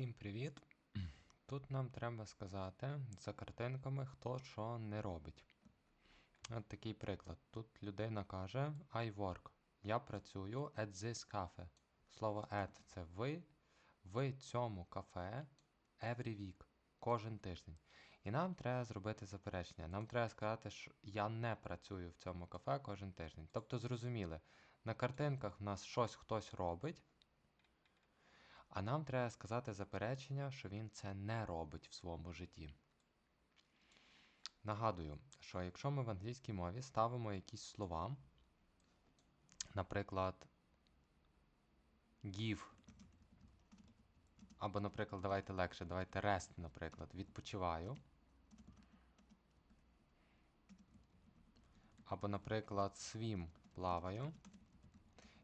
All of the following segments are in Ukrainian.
Всім привіт! Тут нам треба сказати за картинками, хто що не робить. От такий приклад. Тут людина каже I work. Я працюю at this cafe. Слово at це ви в цьому кафе every week. Кожен тиждень. І нам треба зробити заперечення. Нам треба сказати, що я не працюю в цьому кафе кожен тиждень. Тобто, зрозуміли, на картинках в нас щось хтось робить. А нам треба сказати заперечення, що він це не робить в своєму житті. Нагадую, що якщо ми в англійській мові ставимо якісь слова, наприклад, give, або, наприклад, давайте легше, давайте rest, наприклад, відпочиваю. Або, наприклад, swim, плаваю.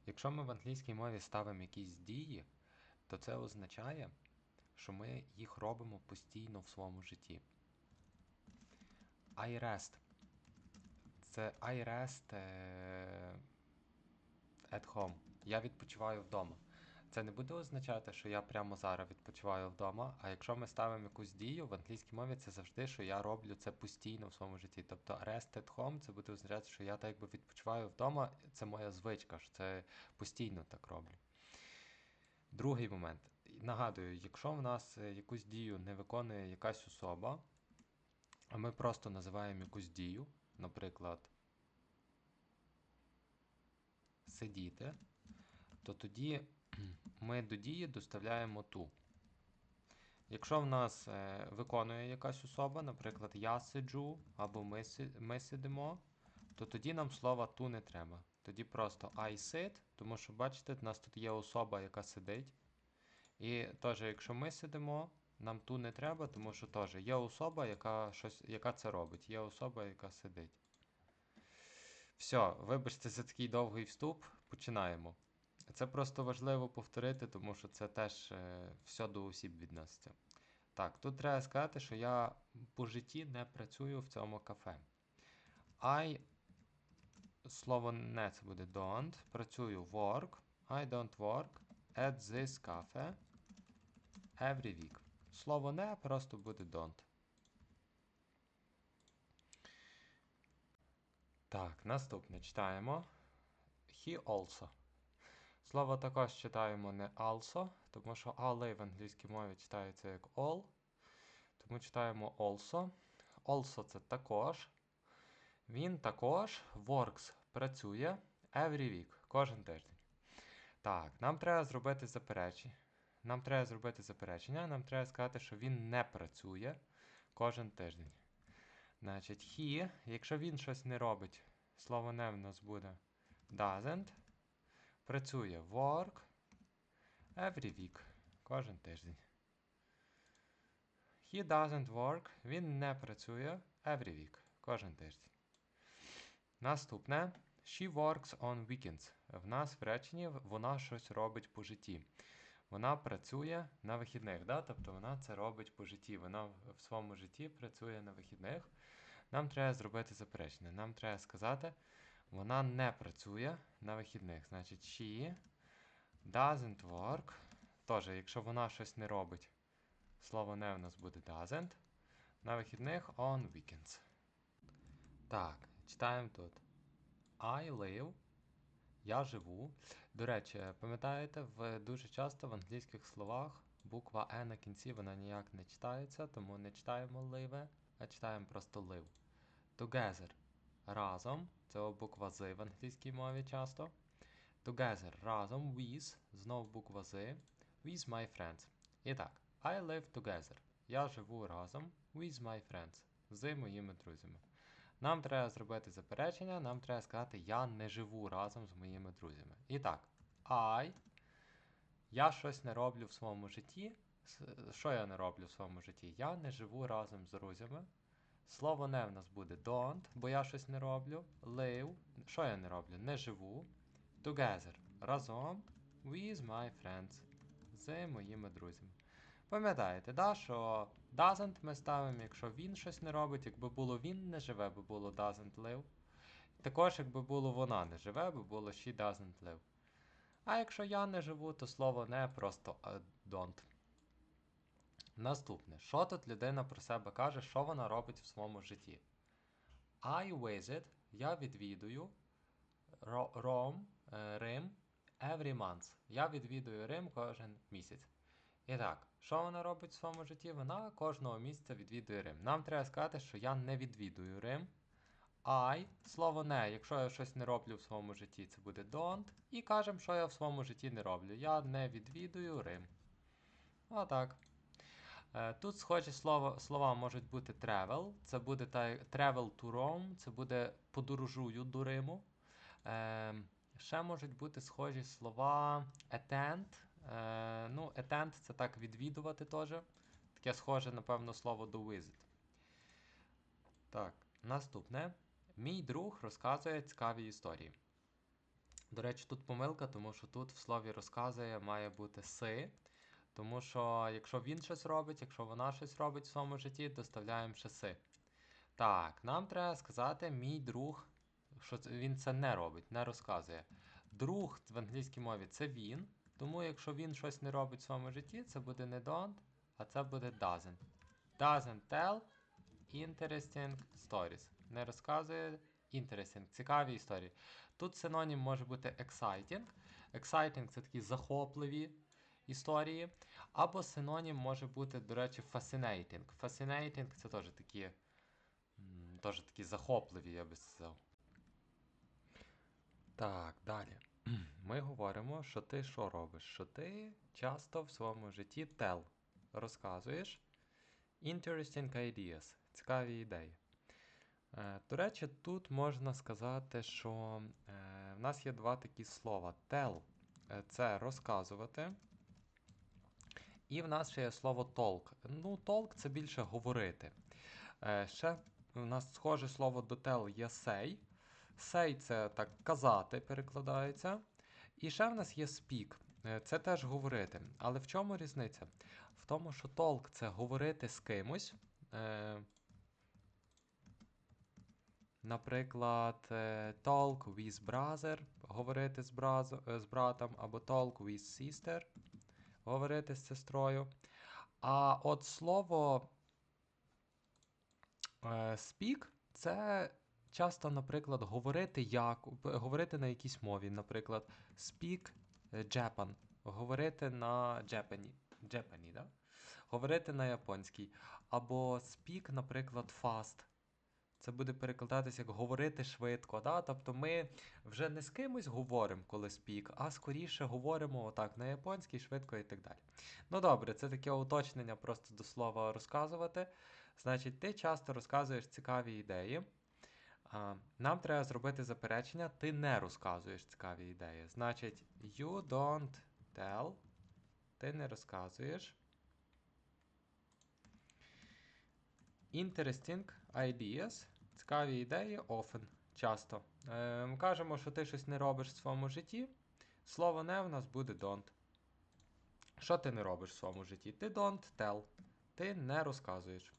Якщо ми в англійській мові ставимо якісь дії, то це означає, що ми їх робимо постійно в своєму житті. I rest. Це I rest е, at home. Я відпочиваю вдома. Це не буде означати, що я прямо зараз відпочиваю вдома. А якщо ми ставимо якусь дію в англійській мові, це завжди, що я роблю це постійно в своєму житті. Тобто rest at home це буде означати, що я так якби відпочиваю вдома, це моя звичка, що це постійно так роблю. Другий момент. Нагадую, якщо в нас е, якусь дію не виконує якась особа, а ми просто називаємо якусь дію, наприклад, сидіти, то тоді ми до дії доставляємо ту. Якщо в нас е, виконує якась особа, наприклад, я сиджу або ми, ми сидимо, то тоді нам слова ту не треба. Тоді просто I sit, тому що, бачите, в нас тут є особа, яка сидить. І теж, якщо ми сидимо, нам ту не треба, тому що теж є особа, яка щось, яка це робить, є особа, яка сидить. Все, вибачте за такий довгий вступ. Починаємо. Це просто важливо повторити, тому що це теж е, все до осіб відноситься. Так, тут треба сказати, що я по житті не працюю в цьому кафе. I слово не це буде don't. Працюю work. I don't work at this cafe every week. Слово не просто буде don't. Так, наступне читаємо. He also. Слово також читаємо не also, тому що але в англійській мові читається як all. Тому читаємо also. Also це також. Він також works працює every week, кожен тиждень. Так, нам треба зробити заперечення. Нам треба зробити заперечення, нам треба сказати, що він не працює кожен тиждень. Значить, he, якщо він щось не робить, слово не в нас буде doesn't. Працює work every week, кожен тиждень. He doesn't work, він не працює every week, кожен тиждень. Наступне. She works on weekends. В нас в реченні вона щось робить по житті. Вона працює на вихідних. Да? Тобто вона це робить по житті. Вона в своєму житті працює на вихідних. Нам треба зробити заперечення. Нам треба сказати, вона не працює на вихідних. Значить, she doesn't work. Тож, якщо вона щось не робить, слово не у нас буде doesn't. На вихідних on weekends. Так, читаємо тут. I live. Я живу. До речі, пам'ятаєте, в дуже часто в англійських словах буква E на кінці вона ніяк не читається, тому не читаємо live, а читаємо просто live. Together. Разом. Це буква Z в англійській мові часто. Together. Разом. With. Знов буква Z. With my friends. І так. I live together. Я живу разом with my friends. З моїми друзями. Нам треба зробити заперечення, нам треба сказати, я не живу разом з моїми друзями. І так, I. Я щось не роблю в своєму житті. Що я не роблю в своєму житті? Я не живу разом з друзями. Слово не в нас буде don't, бо я щось не роблю. Live. Що я не роблю? Не живу. Together. Разом. With my friends. З моїми друзями. Пам'ятаєте, да, що doesn't ми ставимо, якщо він щось не робить, якби було він не живе, би було doesn't live. Також, якби було вона не живе, би було she doesn't live. А якщо я не живу, то слово не просто don't. Наступне. Що тут людина про себе каже, що вона робить в своєму житті? I visit, я відвідую Rome, е, Рим every month. Я відвідую Рим кожен місяць. І так, що вона робить в своєму житті? Вона кожного місяця відвідує Рим. Нам треба сказати, що я не відвідую Рим. I, слово не, якщо я щось не роблю в своєму житті, це буде don't. І кажемо, що я в своєму житті не роблю. Я не відвідую Рим. Отак. Е, Тут схожі слова, слова можуть бути travel, це буде та, travel to Rome, це буде подорожую до Риму. Е, ще можуть бути схожі слова attend. Е, ну, attend це так відвідувати теж. Таке схоже, напевно, слово до visit. Так, наступне. Мій друг розказує цікаві історії. До речі, тут помилка, тому що тут в слові розказує має бути си. Тому що якщо він щось робить, якщо вона щось робить в своєму житті, доставляємо ще си. Так, нам треба сказати, мій друг, що він це не робить, не розказує. Друг в англійській мові це він. Тому якщо він щось не робить в своєму житті, це буде не don't, а це буде doesn't. Doesn't tell interesting stories. Не розказує interesting, цікаві історії. Тут синонім може бути exciting. Exciting це такі захопливі історії. Або синонім може бути, до речі, fascinating. Fascinating це теж такі, теж такі захопливі, я би сказав. Так, далі. Ми говоримо, що ти що робиш? Що ти часто в своєму житті tell, розказуєш interesting ideas, цікаві ідеї. Е, До речі, тут можна сказати, що е, в нас є два такі слова. Tell е, це розказувати. І в нас ще є слово talk. Ну, talk це більше говорити. Ще в нас схоже слово до tell є say. Say це так казати перекладається. І ще в нас є speak. Е, Це теж говорити. Але в чому різниця? В тому, що talk це говорити з кимось. Е, Наприклад, е, talk with brother, говорити з, з братом, або talk with sister, говорити з сестрою. А от слово speak це часто, наприклад, говорити як, говорити на якійсь мові, наприклад, speak е, Japan, говорити на Japanese, Japanese, да? говорити на японській, або speak, наприклад, fast. Це буде перекладатися як говорити швидко. Да? Тобто ми вже не з кимось говоримо, коли speak, а скоріше говоримо отак на японській, швидко і так далі. Ну добре, це таке уточнення просто до слова розказувати. Значить, ти часто розказуєш цікаві ідеї. Нам треба зробити заперечення, ти не розказуєш цікаві ідеї. Значить, you don't tell, ти не розказуєш. Interesting ideas, цікаві ідеї often, часто. Е, ми кажемо, що ти щось не робиш в своєму житті. Слово не в нас буде don't. Що ти не робиш в своєму житті? Ти don't tell. Ти не розказуєш.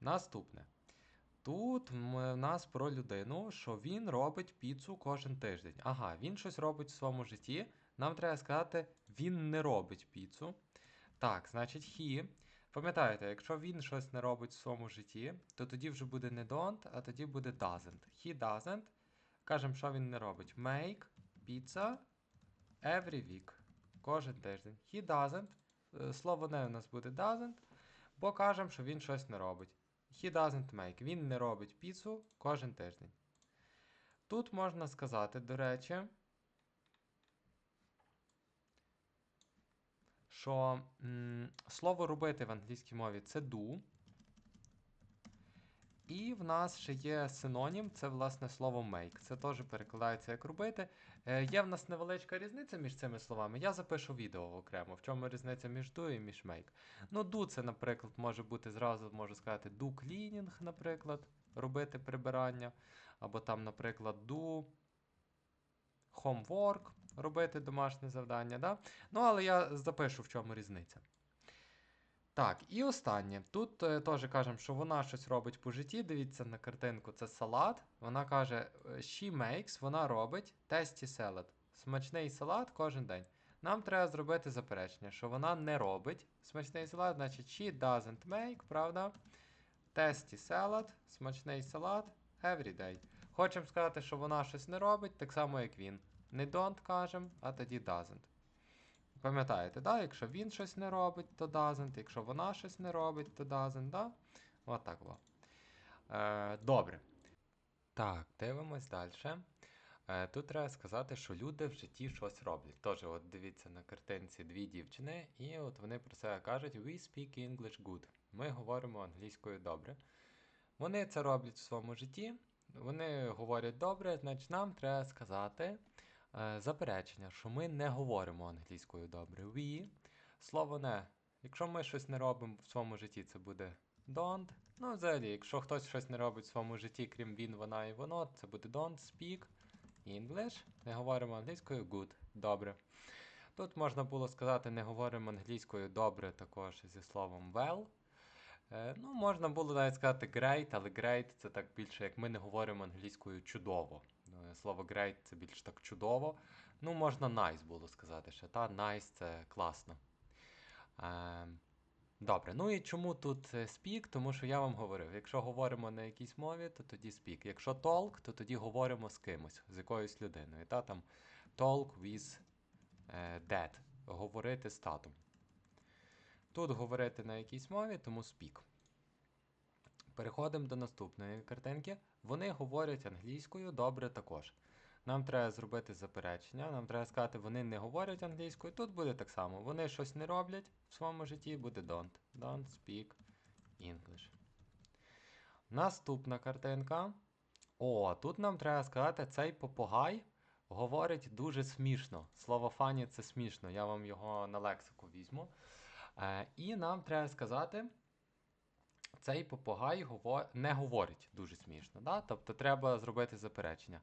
Наступне. Тут м- в нас про людину, що він робить піцу кожен тиждень. Ага, він щось робить в своєму житті. Нам треба сказати, він не робить піцу. Так, значить, he. Пам'ятаєте, якщо він щось не робить в своєму житті, то тоді вже буде не don't, а тоді буде doesn't. He doesn't. Кажемо, що він не робить. Make pizza every week. Кожен тиждень. He doesn't. Е, Слово не у нас буде doesn't, бо кажемо, що він щось не робить. He doesn't make. Він не робить піцу кожен тиждень. Тут можна сказати, до речі, що м, слово робити в англійській мові це do. І в нас ще є синонім, це власне слово make. Це теж перекладається як робити. Е, є в нас невеличка різниця між цими словами. Я запишу відео окремо. В чому різниця між do і між make. Ну, do це, наприклад, може бути зразу можу сказати do cleaning, наприклад, робити прибирання. Або там, наприклад, do homework, робити домашнє завдання. Да? Ну, але я запишу, в чому різниця. Так, і останнє. Тут е, теж кажемо, що вона щось робить по житті. Дивіться на картинку, це салат. Вона каже, е, she makes, вона робить tasty salad. Смачний салат кожен день. Нам треба зробити заперечення, що вона не робить смачний салат, значить she doesn't make, правда? Tasty salad, смачний салат, every day. Хочемо сказати, що вона щось не робить, так само як він. Не don't кажемо, а тоді doesn't. Пам'ятаєте, да? якщо він щось не робить, то doesn't, якщо вона щось не робить, то doesn't, да? От так було. Е, добре. Так, дивимось далі. Е, тут треба сказати, що люди в житті щось роблять. Тож, от дивіться на картинці дві дівчини, і от вони про себе кажуть: We speak English good. Ми говоримо англійською добре. Вони це роблять в своєму житті. Вони говорять добре, значить нам треба сказати заперечення, що ми не говоримо англійською добре. We, слово не. Якщо ми щось не робимо в своєму житті, це буде don't. Ну, взагалі, якщо хтось щось не робить в своєму житті, крім він, вона і воно, це буде don't speak English. Не говоримо англійською good. Добре. Тут можна було сказати, не говоримо англійською добре також зі словом well. Е, ну, можна було навіть сказати great, але great це так більше, як ми не говоримо англійською чудово. Е, Слово great це більш так чудово. Ну, можна nice було сказати ще. Та nice це класно. Е, добре, ну і чому тут е, speak? Тому що я вам говорив, якщо говоримо на якійсь мові, то тоді speak. Якщо talk, то тоді говоримо з кимось, з якоюсь людиною. Та там talk with е, dad. Говорити з татом. Тут говорити на якійсь мові, тому speak. Переходимо до наступної картинки. Вони говорять англійською добре також. Нам треба зробити заперечення, нам треба сказати, вони не говорять англійською. Тут буде так само. Вони щось не роблять в своєму житті, буде don't. Don't speak English. Наступна картинка. О, тут нам треба сказати, цей попугай говорить дуже смішно. Слово фані це смішно. Я вам його на лексику візьму. Е, і нам треба сказати, цей попугай гово- не говорить дуже смішно. Да? Тобто треба зробити заперечення.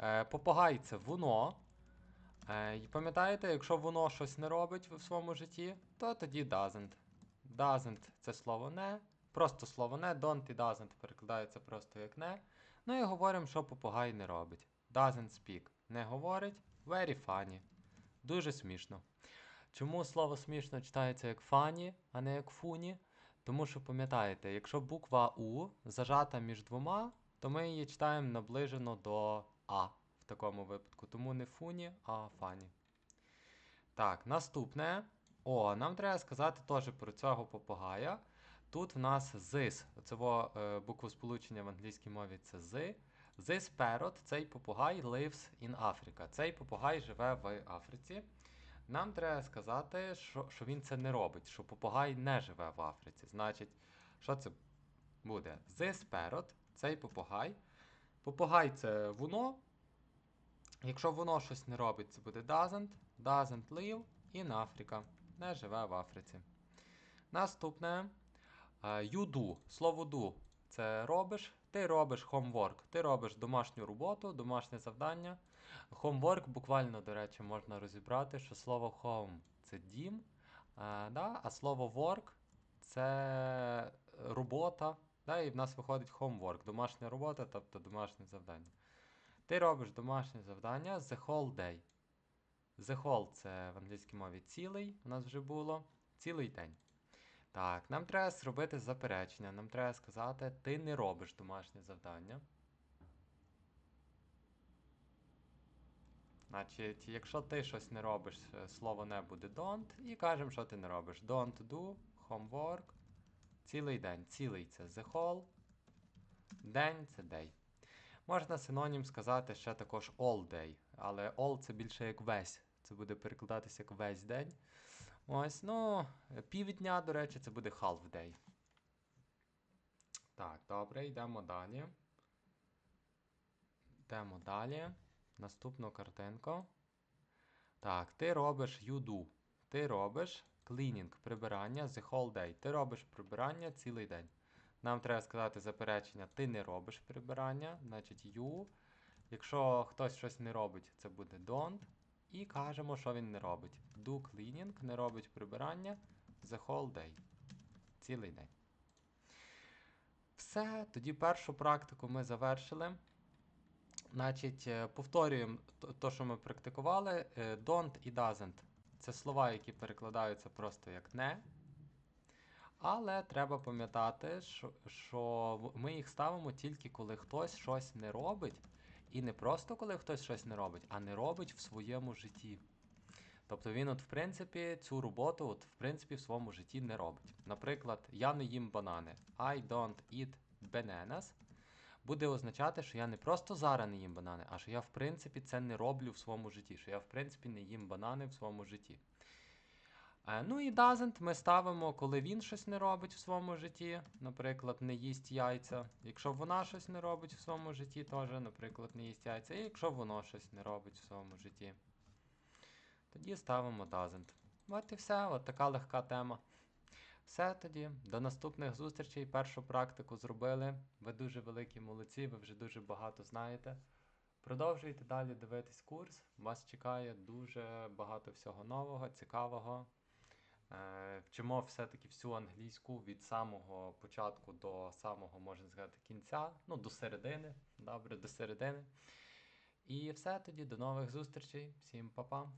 Е, попугай це воно. Е, і пам'ятаєте, якщо воно щось не робить в своєму житті, то тоді doesn't. Doesn't це слово не. Просто слово не, don't і doesn't перекладається просто як не. Ну і говоримо, що попугай не робить. Doesn't speak. Не говорить. Very funny. Дуже смішно. Чому слово смішно читається як фані, а не як фуні? Тому що пам'ятаєте, якщо буква У зажата між двома, то ми її читаємо наближено до А в такому випадку. Тому не фуні, а фані. Так, наступне. О, нам треба сказати теж про цього попугая. Тут в нас this. Оцево е, буквосполучення в англійській мові це з. This parrot, цей попугай lives in Africa. Цей попугай живе в Африці. Нам треба сказати, що, що він це не робить, що попугай не живе в Африці. Значить, що це буде? This parrot, цей попугай. Попугай це воно. Якщо воно щось не робить, це буде doesn't. Doesn't live in Africa. Не живе в Африці. Наступне. е, You do. Слово do. Це робиш. Ти робиш homework. Ти робиш домашню роботу, домашнє завдання. Homework буквально, до речі, можна розібрати, що слово home це дім, а, да? а слово work це робота. Да? І в нас виходить homework, домашня робота, тобто домашнє завдання. Ти робиш домашнє завдання the whole day. The whole це в англійській мові цілий, у нас вже було. Цілий день. Так, нам треба зробити заперечення. Нам треба сказати, ти не робиш домашнє завдання. Значить, якщо ти щось не робиш, е, слово не буде don't, і кажемо, що ти не робиш. Don't do, homework. Цілий день. Цілий це the whole. День це day. Можна синонім сказати ще також all day, але all це більше як весь. Це буде перекладатися як весь день. Ось, ну, півдня, до речі, це буде half day. Так, добре, йдемо далі. Йдемо далі. Наступну картинку. Так, ти робиш you do. Ти робиш cleaning, прибирання the whole day. Ти робиш прибирання цілий день. Нам треба сказати заперечення, ти не робиш прибирання, значить you. Якщо хтось щось не робить, це буде don't. І кажемо, що він не робить. Do cleaning, не робить прибирання the whole day. Цілий день. Все, тоді першу практику ми завершили. Значить, е, повторюємо те, що ми практикували. Е, Don't і doesn't. це слова, які перекладаються просто як не. Але треба пам'ятати, що, що ми їх ставимо тільки коли хтось щось не робить. І не просто коли хтось щось не робить, а не робить в своєму житті. Тобто він, от, в принципі, цю роботу, от, в принципі, в своєму житті не робить. Наприклад, я не їм банани. I don't eat bananas. Буде означати, що я не просто зараз не їм банани, а що я, в принципі, це не роблю в своєму житті, що я, в принципі, не їм банани в своєму житті. Е, ну і doesn't ми ставимо, коли він щось не робить в своєму житті, наприклад, не їсть яйця. Якщо вона щось не робить в своєму житті, теж, наприклад, не їсть яйця. І якщо воно щось не робить в своєму житті, тоді ставимо doesn't. От і все, от така легка тема. Все тоді, до наступних зустрічей. Першу практику зробили. Ви дуже великі молодці, ви вже дуже багато знаєте. Продовжуйте далі дивитись курс. Вас чекає дуже багато всього нового, цікавого. Е, Вчимо все-таки всю англійську від самого початку до самого, можна сказати, кінця, ну, до середини. Добре, до середини. І все тоді, до нових зустрічей. Всім па-па.